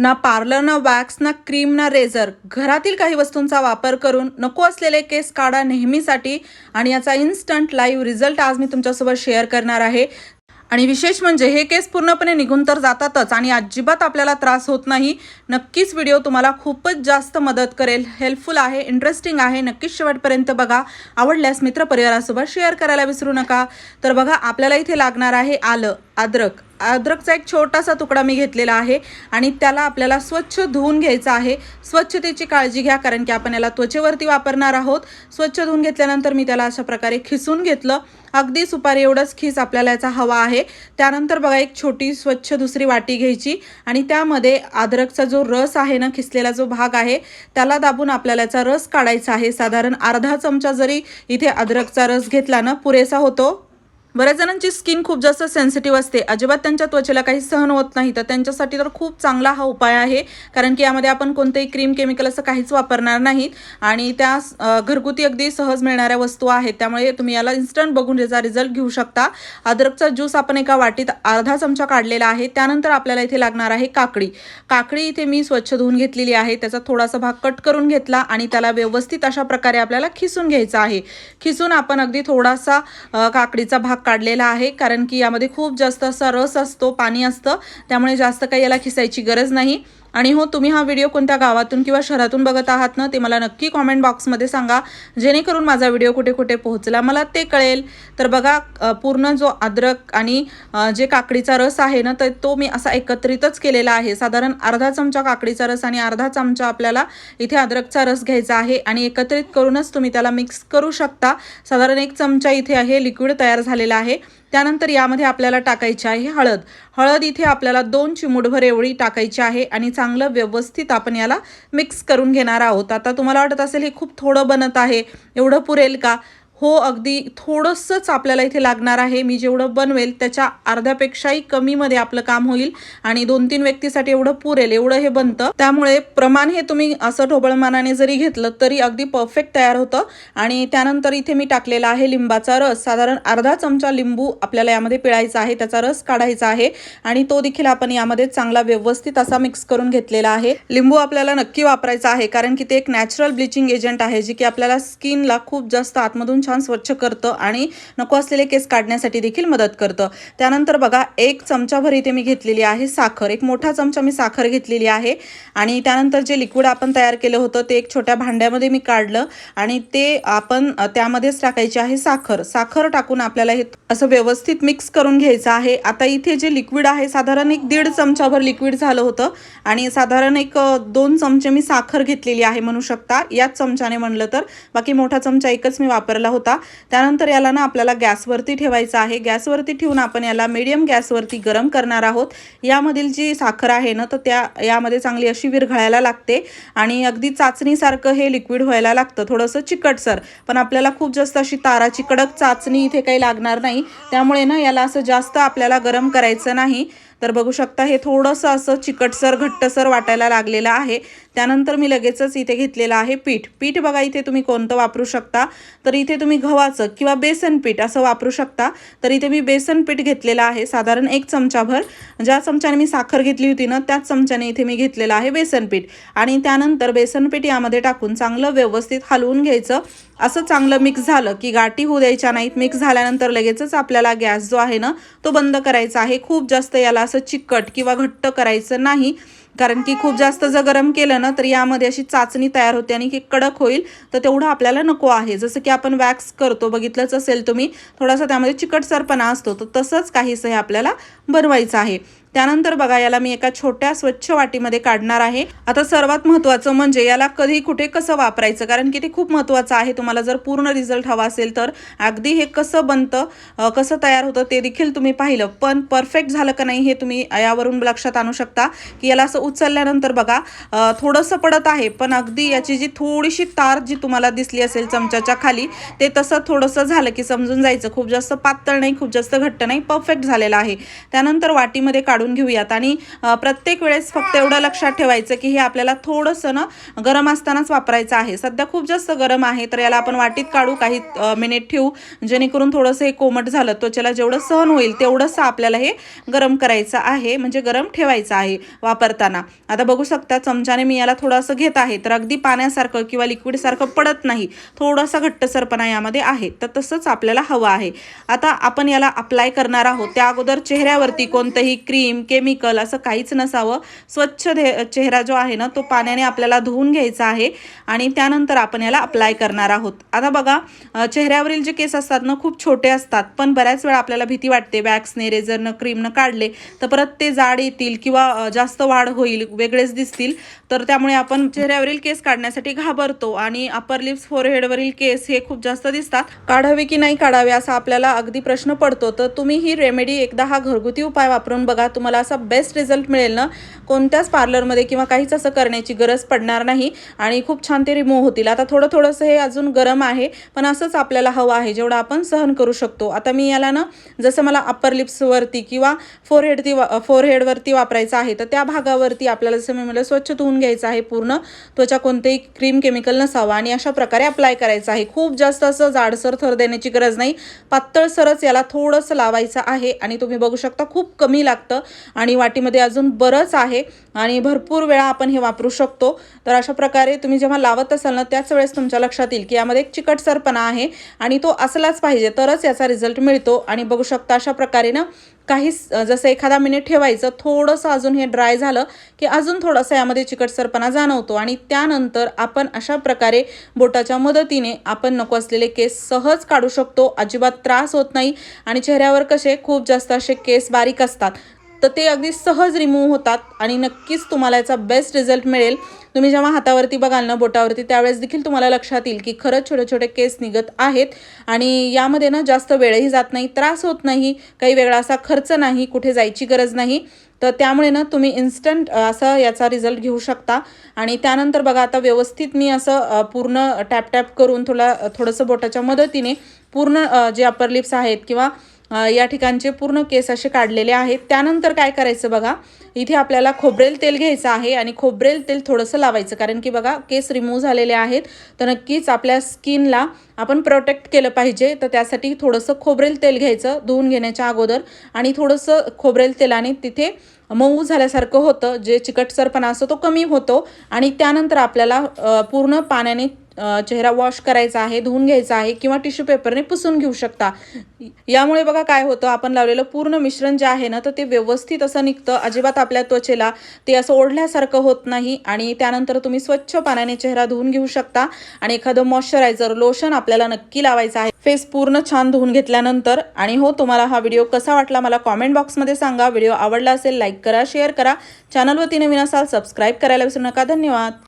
ना पार्लर ना वॅक्स ना क्रीम ना रेझर घरातील काही वस्तूंचा वापर करून नको असलेले केस काढा नेहमीसाठी आणि याचा इन्स्टंट लाईव्ह रिझल्ट आज मी तुमच्यासोबत शेअर करणार आहे. आणि विशेष म्हणजे हे केस पूर्णपणे निघून तर जातातच आणि अजिबात आपल्याला त्रास होत नाही. नक्कीच व्हिडिओ तुम्हाला खूपच जास्त मदत करेल. हेल्पफुल आहे इंटरेस्टिंग आहे. नक्कीच शेवटपर्यंत बघा. आवडल्यास मित्रपरिवारासोबत शेअर करायला विसरू नका. तर बघा आपल्याला इथे लागणार आहे आलं. अद्रक. अद्रकचा एक छोटासा तुकडा मी घेतलेला आहे आणि त्याला आपल्याला स्वच्छ धुवून घ्यायचं आहे. स्वच्छतेची काळजी घ्या कारण की आपण याला त्वचेवरती वापरणार आहोत. स्वच्छ धुवून घेतल्यानंतर मी त्याला अशा प्रकारे खिसून घेतलं. अगदी सुपारी एवढंच खिस आपल्याला याचा हवा आहे. त्यानंतर बघा एक छोटी स्वच्छ दुसरी वाटी घ्यायची आणि त्यामध्ये अद्रकचा जो रस आहे ना खिसलेला जो भाग आहे त्याला दाबून आपल्याला याचा रस काढायचा आहे. साधारण अर्धा चमचा जरी इथे अद्रकचा रस घेतला ना पुरेसा होतो. बऱ्याच जणांची स्किन खूप जास्त सेन्सिटिव्ह असते. अजिबात त्यांच्या त्वचेला काही सहन होत नाही. तर त्यांच्यासाठी तर खूप चांगला हा उपाय आहे. कारण की यामध्ये आपण कोणतंही क्रीम केमिकल असं काहीच वापरणार नाहीत. आणि त्या घरगुती अगदी सहज मिळणाऱ्या वस्तू आहेत. त्यामुळे तुम्ही याला इन्स्टंट बघून त्याचा रिझल्ट घेऊ शकता. अद्रकचा ज्यूस आपण एका वाटीत अर्धा चमचा काढलेला आहे. त्यानंतर आपल्याला इथे लागणार आहे काकडी. काकडी इथे मी स्वच्छ धुवून घेतलेली आहे. त्याचा थोडासा भाग कट करून घेतला आणि त्याला व्यवस्थित अशा प्रकारे आपल्याला खिसून घ्यायचा आहे. खिसून आपण अगदी थोडासा काकडीचा भाग काढलेला आहे कारण की यामध्ये खूप जास्त असा रस असतो पाणी असतं त्यामुळे जास्त काही याला खिसायची गरज नाही. आणि हो तुम्ही हा व्हिडिओ कोणत्या गावातून किंवा शहरातून बघत आहात ना ते मला नक्की कॉमेंट बॉक्समध्ये सांगा. जेणेकरून माझा व्हिडिओ कुठे कुठे पोहोचला मला ते कळेल. तर बघा पूर्ण जो अद्रक आणि जे काकडीचा रस आहे ना तर तो मी असा एकत्रितच केलेला आहे. साधारण अर्धा चमचा काकडीचा रस आणि अर्धा चमचा आपल्याला इथे अद्रकचा रस घ्यायचा आहे आणि एकत्रित करूनच तुम्ही त्याला मिक्स करू शकता. साधारण एक चमचा इथे आहे लिक्विड तयार झालेला आहे. त्यानंतर यामध्ये आपल्याला टाकायची आहे हळद. हळद इथे आपल्याला दोन चिमूटभर एवढी टाकायची आहे आणि चांगलं व्यवस्थित आपण याला मिक्स करून घेणार आहोत. आता तुम्हाला वाटत असेल हे खूप थोडं बनत आहे. एवढं पुरेल का? हो अगदी थोडंसंच आपल्याला इथे लागणार आहे. मी जेवढं बनवेल त्याच्या अर्ध्यापेक्षाही कमीमध्ये आपलं काम होईल आणि दोन तीन व्यक्तीसाठी एवढं पुरेल एवढं हे बनतं. त्यामुळे प्रमाण हे तुम्ही असं ढोबळमानाने जरी घेतलं तरी अगदी परफेक्ट तयार होतं. आणि त्यानंतर इथे मी टाकलेला आहे लिंबाचा रस. साधारण अर्धा चमचा लिंबू आपल्याला यामध्ये पिळायचा आहे त्याचा रस काढायचा आहे आणि तो देखील आपण यामध्ये चांगला व्यवस्थित असा मिक्स करून घेतलेला आहे. लिंबू आपल्याला नक्की वापरायचा आहे कारण की ते एक नॅचरल ब्लिचिंग एजंट आहे जे की आपल्याला स्किनला खूप जास्त आतमधून छान स्वच्छ करतं आणि नको असलेले केस काढण्यासाठी देखील मदत करतं. त्यानंतर बघा एक चमचाभर इथे मी घेतलेली आहे साखर. एक मोठा चमचा मी साखर घेतलेली आहे आणि त्यानंतर जे लिक्विड आपण तयार केलं होतं ते एक छोट्या भांड्यामध्ये मी काढलं आणि ते आपण त्यामध्येच टाकायची आहे साखर. साखर टाकून आपल्याला हे असं व्यवस्थित मिक्स करून घ्यायचं आहे. आता इथे जे लिक्विड आहे साधारण एक दीड चमचाभर लिक्विड झालं होतं आणि साधारण एक दोन चमचे मी साखर घेतलेली आहे म्हणू शकता. याच चमच्याने म्हणलं तर. बाकी मोठा चमचा एकच मी वापरला होता. त्यानंतर याला ना आपल्याला गॅसवरती ठेवायचं आहे. गॅसवरती ठेवून आपण याला मिडियम गॅसवरती गरम करणार आहोत. यामधील जी साखर आहे ना तर त्या यामध्ये चांगली अशी विरघळायला लागते. आणि अगदी चाचणीसारखं हे लिक्विड व्हायला लागतं. थोडंसं चिकटसर पण आपल्याला खूप जास्त अशी ताराची कडक चाचणी इथे काही लागणार नाही. त्यामुळे ना याला असं जास्त आपल्याला गरम करायचं नाही. तर बघू शकता हे थोडंसं असं चिकटसर घट्टसर वाटायला लागलेलं आहे. त्यानंतर मी लगेचच इथे घेतलेलं आहे पीठ. पीठ बघा इथे तुम्ही कोणतं वापरू शकता? तर इथे तुम्ही गव्हाचं किंवा बेसन पीठ असं वापरू शकता. तर इथे मी बेसन पीठ घेतलेलं आहे साधारण एक चमचाभर. ज्या चमच्याने मी साखर घेतली होती ना त्याच चमच्याने इथे मी घेतलेलं आहे बेसन पीठ. आणि त्यानंतर बेसन पीठ यामध्ये टाकून चांगलं व्यवस्थित हलवून घ्यायचं. असं चांगलं मिक्स झालं की गाठी होऊ द्यायच्या नाहीत. मिक्स झाल्यानंतर लगेचच आपल्याला गॅस जो आहे ना तो बंद करायचा आहे. खूप जास्त याला असं चिकट किंवा घट्ट करायचं नाही. कारण की खूप जास्त जर गरम केलं ना तर यामध्ये अशी चाचणी तयार होते आणि की कडक होईल. तर तेवढं आपल्याला नको आहे. जसं की आपण वॅक्स करतो बघितलंच असेल तुम्ही थोडासा त्यामध्ये चिकटसरपणा असतो. तर तसंच काहीसं हे आपल्याला बनवायचं आहे. त्यानंतर बघा याला मी एका छोट्या स्वच्छ वाटीमध्ये काढणार आहे. आता सर्वात महत्त्वाचं म्हणजे याला कधी कुठे कसं वापरायचं? कारण की ते खूप महत्त्वाचं आहे. तुम्हाला जर पूर्ण रिझल्ट हवा असेल तर अगदी हे कसं बनतं कसं तयार होतं ते देखील तुम्ही पाहिलं. पण परफेक्ट झालं का नाही हे तुम्ही यावरून लक्षात आणू शकता की याला असं उचलल्यानंतर बघा थोडंसं पडत आहे. पण अगदी याची जी थोडीशी तार जी तुम्हाला दिसली असेल चमच्याच्या खाली ते तसं थोडंसं झालं की समजून जायचं. खूप जास्त पातळ नाही खूप जास्त घट्ट नाही परफेक्ट झालेलं आहे. त्यानंतर वाटीमध्ये काढून काढून घेऊयात. आणि प्रत्येक वेळेस फक्त एवढं लक्षात ठेवायचं की हे आपल्याला थोडंसं ना गरम असतानाच वापरायचं आहे. सध्या खूप जास्त गरम आहे तर याला आपण वाटीत काढू काही मिनिट ठेवू जेणेकरून थोडंसं हे कोमट झालं त्वचेला जेवढं सहन होईल तेवढंसं आपल्याला हे गरम करायचं आहे म्हणजे गरम ठेवायचं आहे वापरताना. आता बघू शकता चमच्याने मी याला थोडंसं घेत आहे तर अगदी पाण्यासारखं किंवा लिक्विडसारखं पडत नाही थोडासा घट्टसरपणा यामध्ये आहे तर तसंच आपल्याला हवं आहे. आता आपण याला अप्लाय करणार आहोत. त्या अगोदर चेहऱ्यावरती कोणतंही क्रीम केमिकल असं काहीच नसावं. स्वच्छ चेहरा जो आहे ना तो पाण्याने आपल्याला धुवून घ्यायचा आहे आणि त्यानंतर आपण याला अप्लाय करणार आहोत. आता बघा चेहऱ्यावरील जे केस असतात ना खूप छोटे असतात. पण बऱ्याच वेळा आपल्याला भीती वाटते वॅक्सने रेझरनं क्रीमनं काढले तर परत ते जाड येतील किंवा जास्त वाढ होईल वेगळेच दिसतील. तर त्यामुळे आपण चेहऱ्यावरील केस काढण्यासाठी घाबरतो आणि अपर लिप्स फोरहेडवरील केस हे खूप जास्त दिसतात. काढावे की नाही काढावे असा आपल्याला अगदी प्रश्न पडतो. तर तुम्ही ही रेमेडी एकदा हा घरगुती उपाय वापरून बघा तुम्हाला असा बेस्ट रिझल्ट मिळेल ना कोणत्याच पार्लरमध्ये किंवा काहीच असं करण्याची गरज पडणार नाही आणि खूप छान ते रिमूव्ह होतील. आता थोडं थोडंसं हे अजून गरम आहे पण असंच आपल्याला हवं आहे जेवढं आपण सहन करू शकतो. आता मी याला ना जसं मला अप्पर लिप्सवरती किंवा फोरहेडती वा फोरहेडवरती वापरायचं आहे तर त्या भागावरती आपल्याला जसं मी म्हटलं स्वच्छ धुवून घ्यायचं आहे पूर्ण त्वचा कोणतेही क्रीम केमिकल नसावं आणि अशा प्रकारे अप्लाय करायचं आहे. खूप जास्त असं जाडसर थर देण्याची गरज नाही पातळसरच याला थोडंसं लावायचं आहे आणि तुम्ही बघू शकता खूप कमी लागतं. आणि वाटीमध्ये अजून बरंच आहे आणि भरपूर वेळा आपण हे वापरू शकतो. तर अशा प्रकारे तुम्ही जेव्हा लावत असाल ना त्याच वेळेस तुमच्या लक्षात येईल की यामध्ये एक चिकटसरपणा आहे आणि तो असलाच पाहिजे तरच याचा रिझल्ट मिळतो. आणि बघू शकता अशा प्रकारे ना काही जसं एखादा मिनिट ठेवायचं थोडंसं अजून हे ड्राय झालं की अजून थोडंसं यामध्ये चिकटसरपणा जाणवतो. आणि त्यानंतर आपण अशा प्रकारे बोटाच्या मदतीने आपण नको असलेले केस सहज काढू शकतो. अजिबात त्रास होत नाही आणि चेहऱ्यावर कसे खूप जास्त असे केस बारीक असतात. तर ते अगदी सहज रिमूव्ह होतात आणि नक्कीच तुम्हाला याचा बेस्ट रिझल्ट मिळेल. तुम्ही जेव्हा हातावरती बघाल ना बोटावरती त्यावेळेस देखील तुम्हाला लक्षात येईल की खरंच छोटे छोटे केस निघत आहेत आणि यामध्ये ना जास्त वेळही जात नाही त्रास होत नाही काही वेगळा असा खर्च नाही कुठे जायची गरज नाही. तर त्यामुळे ना तुम्ही इन्स्टंट असा याचा रिझल्ट घेऊ शकता. आणि त्यानंतर बघा आता व्यवस्थित मी असं पूर्ण टॅप टॅप करून थोडा थोडंसं बोटाच्या मदतीने पूर्ण जे अपर लिप्स आहेत किंवा या ठिकाणचे पूर्ण केस असे काढलेले आहेत. त्यानंतर काय करायचं बघा? इथे आपल्याला खोबरेल तेल घ्यायचं आहे आणि खोबरेल तेल थोडंसं लावायचं. कारण की बघा केस रिमूव्ह झालेले आहेत. तर नक्कीच आपल्या स्किनला आपण प्रोटेक्ट केलं पाहिजे. तर त्यासाठी थोडंसं खोबरेल तेल घ्यायचं धुवून घेण्याच्या अगोदर. आणि थोडंसं खोबरेल तेलाने तिथे मऊ झाल्यासारखं होतं. जे चिकटसरपणा असतो तो कमी होतो. आणि त्यानंतर आपल्याला पूर्ण पाण्याने चेहरा वॉश करायचा आहे धुवून घ्यायचा आहे किंवा टिश्यू पेपरने पुसून घेऊ शकता. यामुळे बघा काय होतं आपण लावलेलं पूर्ण मिश्रण जे आहे ना तर ते व्यवस्थित असं निघतं. अजिबात आपल्या त्वचेला ते असं ओढल्यासारखं होत नाही आणि त्यानंतर तुम्ही स्वच्छ पाण्याने चेहरा धुवून घेऊ शकता आणि एखादं मॉइश्चरायझर लोशन आपल्याला नक्की लावायचं आहे. फेस पूर्ण छान धुवून घेतल्यानंतर आणि हो तुम्हाला हा व्हिडिओ कसा वाटला मला कॉमेंट बॉक्समध्ये सांगा. व्हिडिओ आवडला असेल लाईक करा शेअर करा. चॅनलवरती नवीन असाल सबस्क्राईब करायला विसरू नका. धन्यवाद.